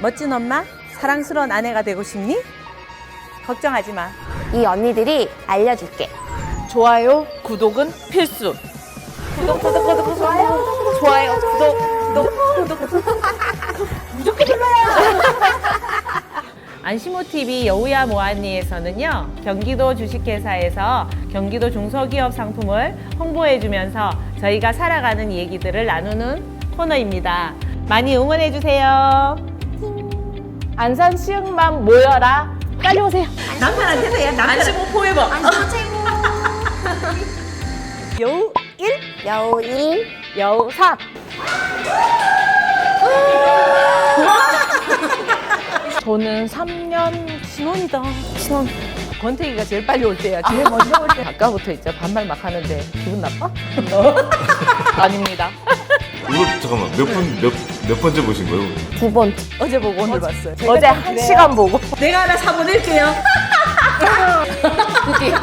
멋진 엄마, 사랑스러운 아내가 되고 싶니? 걱정하지 마. 이 언니들이 알려줄게. 좋아요, 구독은 필수. 구독, 구독, 구독, 구독, 좋아요, 좋아요, 구독, 구독, 구독. 무조건 눌러요. 안시모 TV 여우야 모하니에서는요 경기도 주식회사에서 경기도 중소기업 상품을 홍보해주면서 저희가 살아가는 얘기들을 나누는 코너입니다. 많이 응원해 주세요. 안산 시흥만 모여라. 빨리 오세요. 남편한테도 해. 안시모 포에버. 안시모 최고. 여우 1, 여우 2, 여우 3. 저는 3년 신혼이다. 신혼. 권태기가 제일 빨리 올 때야. 제일 먼저 올 때. 아까부터 있죠. 반말 막 하는데 기분 나빠? 아닙니다. 잠깐만 몇번몇몇 번째 보신 거예요? 두 번. 어제 보고 오늘 봤어요. 어제 그러니까 한 시간 보고. 내가 하나 사보낼게요. 그게.